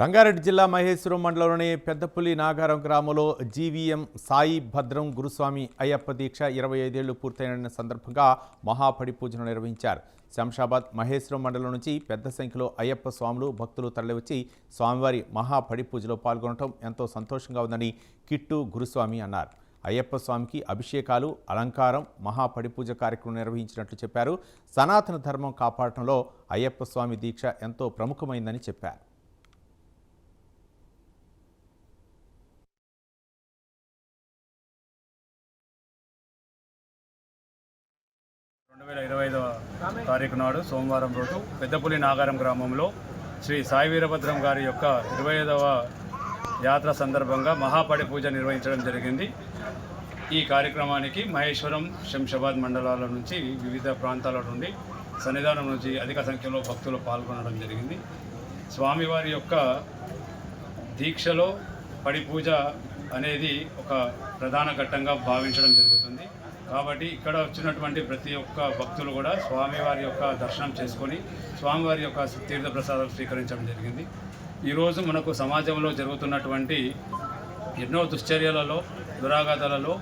రంగారెడ్డి జిల్లా మహేశ్వరం మండలంలోని పెద్దపులి నాగారం గ్రామంలో జీవీఎం సాయి భద్రం గురుస్వామి అయ్యప్ప దీక్ష ఇరవై ఐదేళ్ళు పూర్తయిన సందర్భంగా మహాపడి పూజను నిర్వహించారు. శంషాబాద్ మహేశ్వరం మండలం నుంచి పెద్ద సంఖ్యలో అయ్యప్ప స్వాములు భక్తులు తరలివచ్చి స్వామివారి మహాపడి పూజలో పాల్గొనడం ఎంతో సంతోషంగా ఉందని కిట్టు గురుస్వామి అన్నారు. అయ్యప్ప స్వామికి అభిషేకాలు అలంకారం మహాపడి పూజ కార్యక్రమం నిర్వహించినట్లు చెప్పారు. సనాతన ధర్మం కాపాడటంలో అయ్యప్ప స్వామి దీక్ష ఎంతో ప్రముఖమైందని చెప్పారు. రెండు వేల ఇరవై ఐదవ తారీఖు నాడు సోమవారం రోజు పెద్దపులి నాగారం గ్రామంలో శ్రీ సాయి వీరభద్రం గారి యొక్క ఇరవై ఐదవ యాత్ర సందర్భంగా మహాపడి పూజ నిర్వహించడం జరిగింది. ఈ కార్యక్రమానికి మహేశ్వరం శంషాబాద్ మండలాల నుంచి వివిధ ప్రాంతాల నుండి సన్నిధానం నుంచి అధిక సంఖ్యలో భక్తులు పాల్గొనడం జరిగింది. స్వామివారి యొక్క దీక్షలో పడి పూజ అనేది ఒక ప్రధాన ఘట్టంగా భావించడం జరుగుతుంది. కాబట్టి ఇక్కడ వచ్చినటువంటి ప్రతి ఒక్క భక్తులు కూడా స్వామివారి యొక్క దర్శనం చేసుకొని స్వామివారి యొక్క తీర్థ ప్రసాదాలు స్వీకరించడం జరిగింది. ఈరోజు మనకు సమాజంలో జరుగుతున్నటువంటి ఎన్నో దుశ్చర్యలలో దురాఘాతాలలో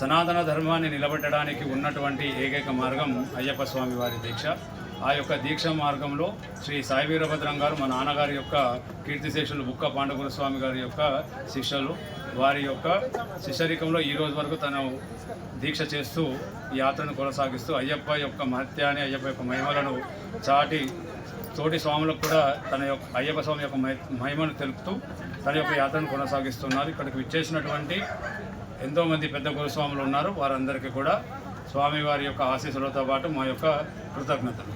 సనాతన ధర్మాన్ని నిలబెట్టడానికి ఉన్నటువంటి ఏకైక మార్గం అయ్యప్ప స్వామి వారి దీక్ష. ఆ యొక్క దీక్ష మార్గంలో శ్రీ సాయి వీరభద్రం గారు మా నాన్నగారి యొక్క కీర్తిశేషులు బుక్క పాండగురస్వామి గారి యొక్క శిష్యులు వారి యొక్క శిష్యరికంలో ఈ రోజు వరకు తను దీక్ష చేస్తూ ఈ యాత్రను కొనసాగిస్తూ అయ్యప్ప యొక్క మహత్యాన్ని అయ్యప్ప యొక్క మహిమలను చాటి తోటి స్వాములకు కూడా తన యొక్క అయ్యప్ప స్వామి యొక్క మహి- మహిమను తెలుపుతూ తన యొక్క యాత్రను కొనసాగిస్తున్నారు. ఇక్కడికి విచ్చేసినటువంటి ఎంతోమంది పెద్ద గురుస్వాములు ఉన్నారు. వారందరికీ కూడా స్వామివారి యొక్క ఆశీస్సులతో పాటు మా యొక్క కృతజ్ఞతలు.